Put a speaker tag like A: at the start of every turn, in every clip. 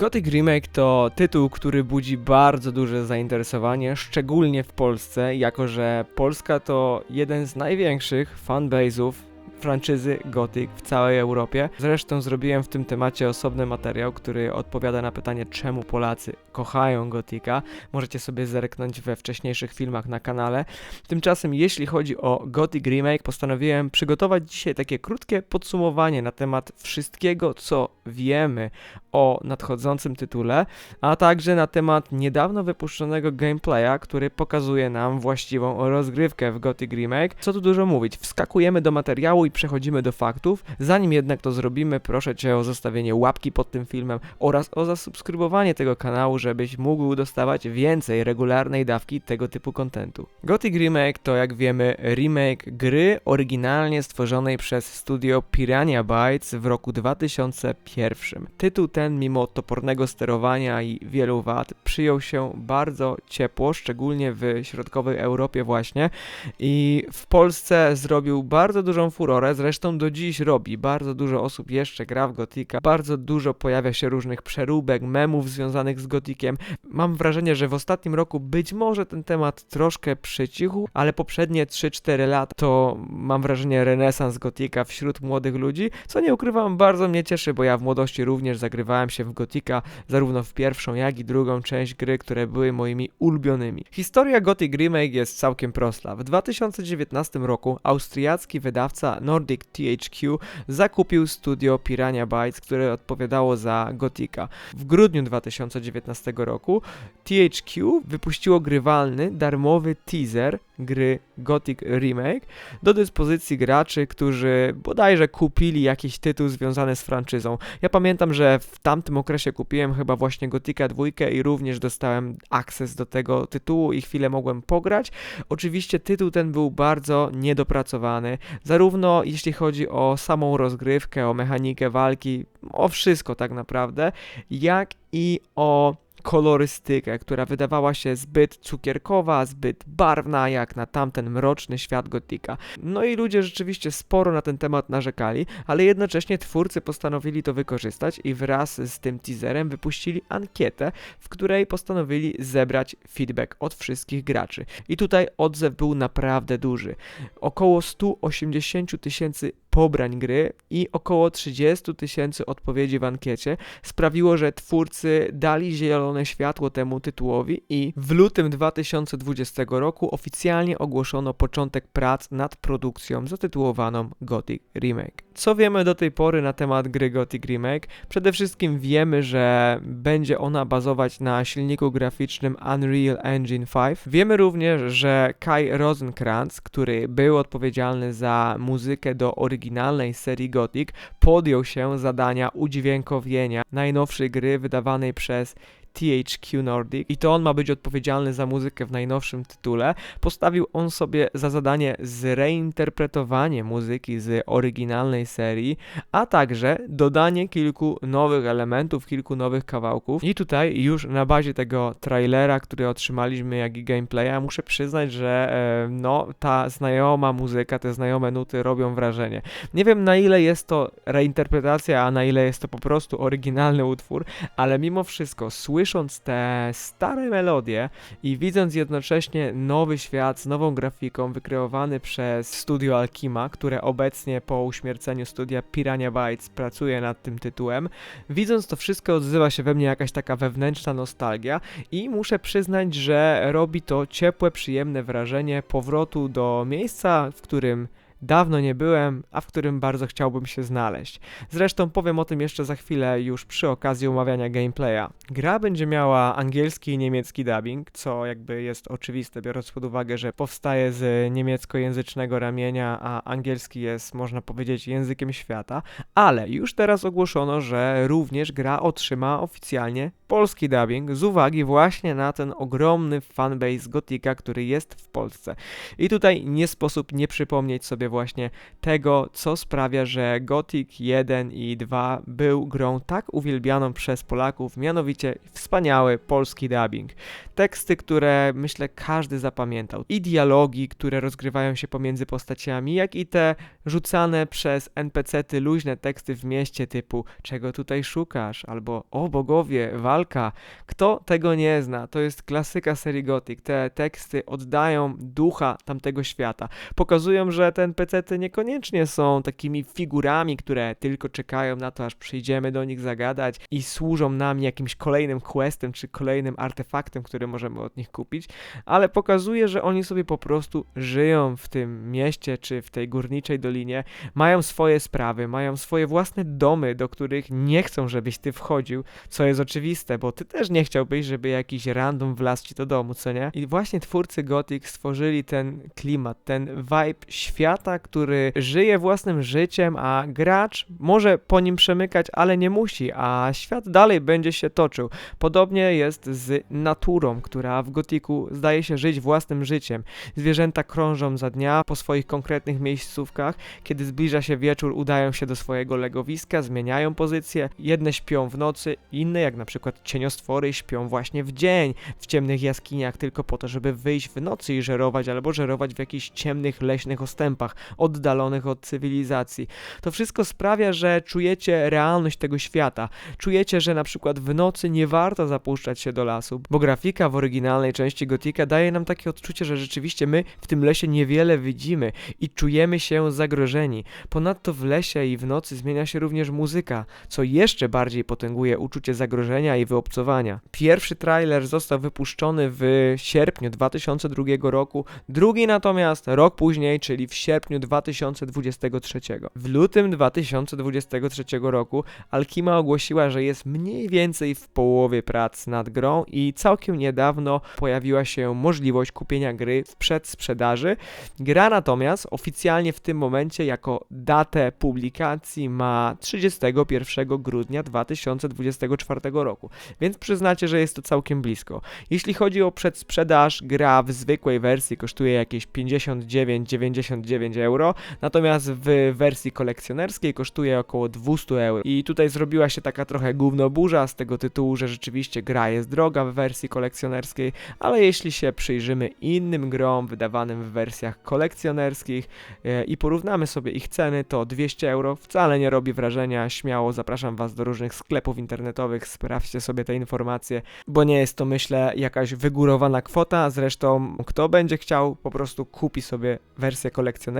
A: Gothic Remake to tytuł, który budzi bardzo duże zainteresowanie, szczególnie w Polsce, jako że Polska to jeden z największych fanbase'ów franczyzy Gothic w całej Europie. Zresztą zrobiłem w tym temacie osobny materiał, który odpowiada na pytanie, czemu Polacy kochają Gotika. Możecie sobie zerknąć we wcześniejszych filmach na kanale. Tymczasem, jeśli chodzi o Gothic Remake, postanowiłem przygotować dzisiaj takie krótkie podsumowanie na temat wszystkiego, co wiemy o nadchodzącym tytule, a także na temat niedawno wypuszczonego gameplaya, który pokazuje nam właściwą rozgrywkę w Gothic Remake. Co tu dużo mówić, wskakujemy do materiału i przechodzimy do faktów. Zanim jednak to zrobimy, proszę Cię o zostawienie łapki pod tym filmem oraz o zasubskrybowanie tego kanału, żebyś mógł dostawać więcej regularnej dawki tego typu kontentu. Gothic Remake to jak wiemy remake gry oryginalnie stworzonej przez studio Piranha Bytes w roku 2001. Tytuł ten mimo topornego sterowania i wielu wad przyjął się bardzo ciepło, szczególnie w środkowej Europie właśnie i w Polsce zrobił bardzo dużą furorę, zresztą do dziś robi. Bardzo dużo osób jeszcze gra w Gotika, bardzo dużo pojawia się różnych przeróbek, memów związanych z Gotikiem. Mam wrażenie, że w ostatnim roku być może ten temat troszkę przycichł, ale poprzednie 3-4 lata to mam wrażenie renesans Gotika wśród młodych ludzi, co nie ukrywam bardzo mnie cieszy, bo ja w młodości również zagrywałem się w Gotika, zarówno w pierwszą, jak i drugą część gry, które były moimi ulubionymi. Historia Gothic Remake jest całkiem prosta. W 2019 roku austriacki wydawca Nordic THQ zakupił studio Piranha Bytes, które odpowiadało za Gotika. W grudniu 2019 roku THQ wypuściło grywalny, darmowy teaser gry Gothic Remake do dyspozycji graczy, którzy bodajże kupili jakiś tytuł związany z franczyzą. Ja pamiętam, że w tamtym okresie kupiłem chyba właśnie Gotika 2 i również dostałem akces do tego tytułu i chwilę mogłem pograć. Oczywiście tytuł ten był bardzo niedopracowany, zarówno jeśli chodzi o samą rozgrywkę, o mechanikę walki, o wszystko tak naprawdę, jak i o kolorystykę, która wydawała się zbyt cukierkowa, zbyt barwna, jak na tamten mroczny świat gotika. No i ludzie rzeczywiście sporo na ten temat narzekali, ale jednocześnie twórcy postanowili to wykorzystać i wraz z tym teaserem wypuścili ankietę, w której postanowili zebrać feedback od wszystkich graczy. I tutaj odzew był naprawdę duży. Około 180 tysięcy pobrań gry i około 30 tysięcy odpowiedzi w ankiecie sprawiło, że twórcy dali zielone światło temu tytułowi i w lutym 2020 roku oficjalnie ogłoszono początek prac nad produkcją zatytułowaną Gothic Remake. Co wiemy do tej pory na temat gry Gothic Remake? Przede wszystkim wiemy, że będzie ona bazować na silniku graficznym Unreal Engine 5. Wiemy również, że Kai Rosenkrantz, który był odpowiedzialny za muzykę do oryginalnej serii Gothic, podjął się zadania udźwiękowienia najnowszej gry wydawanej przez THQ Nordic i to on ma być odpowiedzialny za muzykę w najnowszym tytule. Postawił on sobie za zadanie zreinterpretowanie muzyki z oryginalnej serii, a także dodanie kilku nowych elementów, kilku nowych kawałków. I tutaj już na bazie tego trailera, który otrzymaliśmy, jak i gameplaya, muszę przyznać, że e, no ta znajoma muzyka, te znajome nuty robią wrażenie. Nie wiem na ile jest to reinterpretacja, a na ile jest to po prostu oryginalny utwór, ale mimo wszystko słysząc te stare melodie i widząc jednocześnie nowy świat z nową grafiką wykreowany przez studio Alkima, które obecnie po uśmierceniu studia Piranha Bytes pracuje nad tym tytułem, widząc to wszystko odzywa się we mnie jakaś taka wewnętrzna nostalgia i muszę przyznać, że robi to ciepłe, przyjemne wrażenie powrotu do miejsca, w którym dawno nie byłem, a w którym bardzo chciałbym się znaleźć. Zresztą powiem o tym jeszcze za chwilę, już przy okazji omawiania gameplaya. Gra będzie miała angielski i niemiecki dubbing, co jakby jest oczywiste, biorąc pod uwagę, że powstaje z niemieckojęzycznego ramienia, a angielski jest, można powiedzieć, językiem świata, ale już teraz ogłoszono, że również gra otrzyma oficjalnie polski dubbing z uwagi właśnie na ten ogromny fanbase Gotika, który jest w Polsce. I tutaj nie sposób nie przypomnieć sobie właśnie tego, co sprawia, że Gothic 1 i 2 był grą tak uwielbianą przez Polaków, mianowicie wspaniały polski dubbing. Teksty, które myślę każdy zapamiętał i dialogi, które rozgrywają się pomiędzy postaciami, jak i te rzucane przez NPC-ty luźne teksty w mieście typu czego tutaj szukasz, albo o bogowie, walka. Kto tego nie zna? To jest klasyka serii Gothic. Te teksty oddają ducha tamtego świata. Pokazują, że te NPC-ty niekoniecznie są takimi figurami, które tylko czekają na to, aż przyjdziemy do nich zagadać i służą nam jakimś kolejnym questem czy kolejnym artefaktem, który możemy od nich kupić, ale pokazuje, że oni sobie po prostu żyją w tym mieście czy w tej górniczej dolinie, mają swoje sprawy, mają swoje własne domy, do których nie chcą, żebyś ty wchodził, co jest oczywiste, bo ty też nie chciałbyś, żeby jakiś random wlazł ci do domu, co nie? I właśnie twórcy Gothic stworzyli ten klimat, ten vibe świata, który żyje własnym życiem, a gracz może po nim przemykać, ale nie musi, a świat dalej będzie się toczył. Podobnie jest z naturą, która w Gothicu zdaje się żyć własnym życiem. Zwierzęta krążą za dnia po swoich konkretnych miejscówkach, kiedy zbliża się wieczór, udają się do swojego legowiska, zmieniają pozycję. Jedne śpią w nocy, inne, jak na przykład cieniostwory, śpią właśnie w dzień, w ciemnych jaskiniach, tylko po to, żeby wyjść w nocy i żerować, albo żerować w jakichś ciemnych, leśnych ostępach, oddalonych od cywilizacji. To wszystko sprawia, że czujecie realność tego świata. Czujecie, że na przykład w nocy nie warto zapuszczać się do lasu, bo grafika w oryginalnej części Gotika daje nam takie odczucie, że rzeczywiście my w tym lesie niewiele widzimy i czujemy się zagrożeni. Ponadto w lesie i w nocy zmienia się również muzyka, co jeszcze bardziej potęguje uczucie zagrożenia i wyobcowania. Pierwszy trailer został wypuszczony w sierpniu 2002 roku, drugi natomiast rok później, czyli w sierpniu 2023. W lutym 2023 roku Alkima ogłosiła, że jest mniej więcej w połowie prac nad grą i całkiem niedawno pojawiła się możliwość kupienia gry w przedsprzedaży. Gra natomiast oficjalnie w tym momencie jako datę publikacji ma 31 grudnia 2024 roku, więc przyznacie, że jest to całkiem blisko. Jeśli chodzi o przedsprzedaż, gra w zwykłej wersji kosztuje jakieś 59,99 euro, natomiast w wersji kolekcjonerskiej kosztuje około 200 euro. I tutaj zrobiła się taka trochę gównoburza z tego tytułu, że rzeczywiście gra jest droga w wersji kolekcjonerskiej, ale jeśli się przyjrzymy innym grom wydawanym w wersjach kolekcjonerskich e, i porównamy sobie ich ceny, to 200 euro wcale nie robi wrażenia. Śmiało zapraszam Was do różnych sklepów internetowych, sprawdźcie sobie te informacje, bo nie jest to myślę jakaś wygórowana kwota. Zresztą kto będzie chciał, po prostu kupi sobie wersję kolekcjonerską,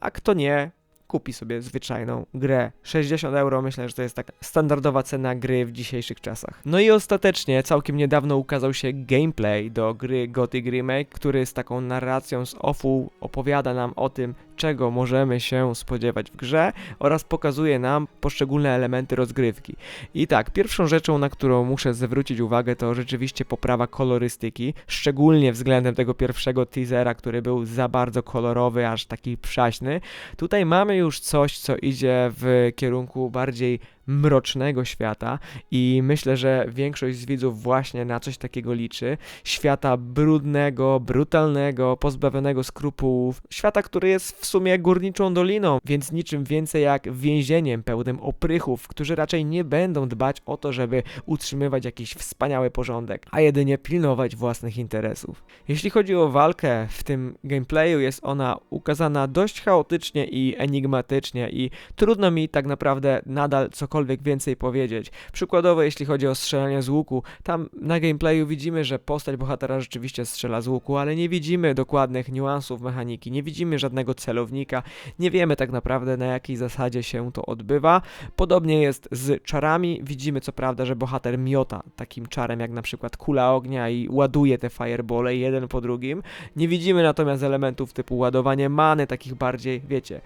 A: a kto nie, kupi sobie zwyczajną grę. 60 euro myślę, że to jest taka standardowa cena gry w dzisiejszych czasach. No i ostatecznie całkiem niedawno ukazał się gameplay do gry Gothic Remake, który z taką narracją z offu opowiada nam o tym, czego możemy się spodziewać w grze oraz pokazuje nam poszczególne elementy rozgrywki. I tak, pierwszą rzeczą, na którą muszę zwrócić uwagę, to rzeczywiście poprawa kolorystyki, szczególnie względem tego pierwszego teasera, który był za bardzo kolorowy, aż taki przaśny. Tutaj mamy już coś, co idzie w kierunku bardziej mrocznego świata i myślę, że większość z widzów właśnie na coś takiego liczy. Świata brudnego, brutalnego, pozbawionego skrupułów, świata, który jest w sumie górniczą doliną, więc niczym więcej jak więzieniem pełnym oprychów, którzy raczej nie będą dbać o to, żeby utrzymywać jakiś wspaniały porządek, a jedynie pilnować własnych interesów. Jeśli chodzi o walkę, w tym gameplayu jest ona ukazana dość chaotycznie i enigmatycznie i trudno mi tak naprawdę nadal cokolwiek cokolwiek więcej powiedzieć. Przykładowo, jeśli chodzi o strzelanie z łuku, tam na gameplayu widzimy, że postać bohatera rzeczywiście strzela z łuku, ale nie widzimy dokładnych niuansów mechaniki, nie widzimy żadnego celownika, nie wiemy tak naprawdę na jakiej zasadzie się to odbywa. Podobnie jest z czarami, widzimy co prawda, że bohater miota takim czarem jak na przykład kula ognia i ładuje te firebole jeden po drugim. Nie widzimy natomiast elementów typu ładowanie many, takich bardziej, wiecie,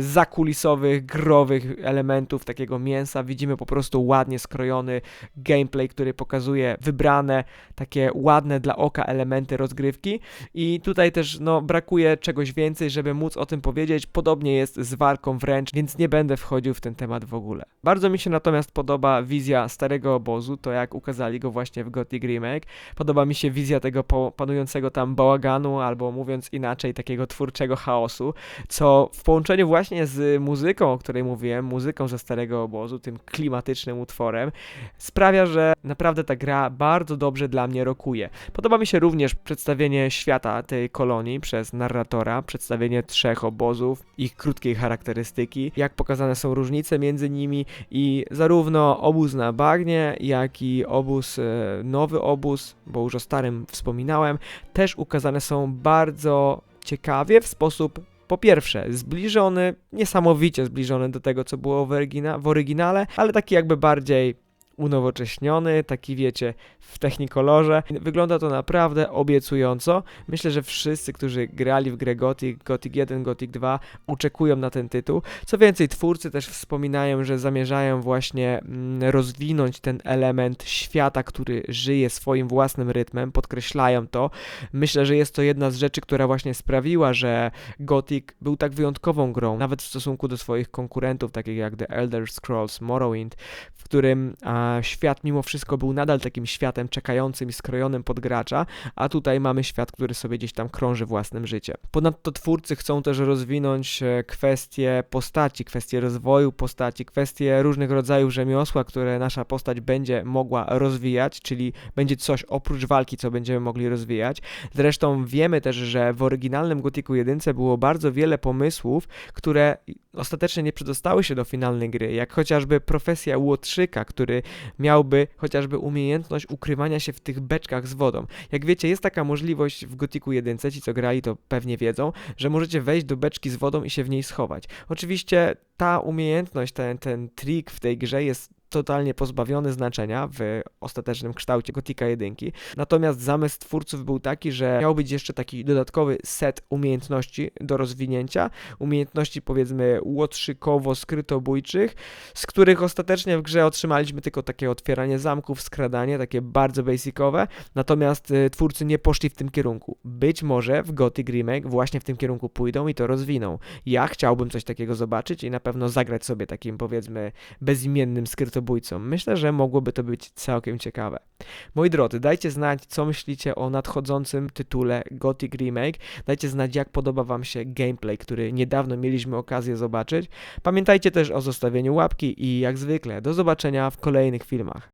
A: zakulisowych, growych elementów takiego mięsa Widzimy po prostu ładnie skrojony gameplay, który pokazuje wybrane, takie ładne dla oka elementy rozgrywki. I tutaj też no, brakuje czegoś więcej, żeby móc o tym powiedzieć. Podobnie jest z walką wręcz, więc nie będę wchodził w ten temat w ogóle. Bardzo mi się natomiast podoba wizja starego obozu, to jak ukazali go właśnie w Gothic Remake. Podoba mi się wizja tego panującego tam bałaganu, albo mówiąc inaczej, takiego twórczego chaosu, co w połączeniu właśnie z muzyką, o której mówiłem, muzyką ze starego obozu, tym klimatycznym utworem, sprawia, że naprawdę ta gra bardzo dobrze dla mnie rokuje. Podoba mi się również przedstawienie świata tej kolonii przez narratora, przedstawienie trzech obozów, ich krótkiej charakterystyki, jak pokazane są różnice między nimi i zarówno obóz na bagnie, jak i obóz, e, nowy obóz, bo już o starym wspominałem, też ukazane są bardzo ciekawie w sposób po pierwsze, zbliżony, niesamowicie zbliżony do tego, co było w, w oryginale, ale taki jakby bardziej unowocześniony, taki wiecie, w technikolorze. Wygląda to naprawdę obiecująco. Myślę, że wszyscy, którzy grali w grę Gothic, Gothic 1, Gothic 2, oczekują na ten tytuł. Co więcej, twórcy też wspominają, że zamierzają właśnie mm, rozwinąć ten element świata, który żyje swoim własnym rytmem, podkreślają to. Myślę, że jest to jedna z rzeczy, która właśnie sprawiła, że Gothic był tak wyjątkową grą, nawet w stosunku do swoich konkurentów, takich jak The Elder Scrolls Morrowind, w którym a, świat mimo wszystko był nadal takim światem czekającym i skrojonym pod gracza, a tutaj mamy świat, który sobie gdzieś tam krąży własnym życiem. Ponadto twórcy chcą też rozwinąć e, kwestie postaci, kwestie rozwoju postaci, kwestie różnych rodzajów rzemiosła, które nasza postać będzie mogła rozwijać, czyli będzie coś oprócz walki, co będziemy mogli rozwijać. Zresztą wiemy też, że w oryginalnym Gothicu 1 było bardzo wiele pomysłów, które ostatecznie nie przedostały się do finalnej gry, jak chociażby profesja łotrzyka, który miałby chociażby umiejętność ukrywania się w tych beczkach z wodą. Jak wiecie, jest taka możliwość w Gothicu 1, ci co grali to pewnie wiedzą, że możecie wejść do beczki z wodą i się w niej schować. Oczywiście ta umiejętność, ten, ten trik w tej grze jest totalnie pozbawiony znaczenia w ostatecznym kształcie Gotika 1. Natomiast zamysł twórców był taki, że miał być jeszcze taki dodatkowy set umiejętności do rozwinięcia, umiejętności powiedzmy łotrzykowo-skrytobójczych, z których ostatecznie w grze otrzymaliśmy tylko takie otwieranie zamków, skradanie, takie bardzo basicowe, natomiast y, twórcy nie poszli w tym kierunku. Być może w Gothic Remake właśnie w tym kierunku pójdą i to rozwiną. Ja chciałbym coś takiego zobaczyć i na pewno zagrać sobie takim powiedzmy bezimiennym Myślę, że mogłoby to być całkiem ciekawe. Moi drodzy, dajcie znać, co myślicie o nadchodzącym tytule Gothic Remake. Dajcie znać, jak podoba Wam się gameplay, który niedawno mieliśmy okazję zobaczyć. Pamiętajcie też o zostawieniu łapki i jak zwykle, do zobaczenia w kolejnych filmach.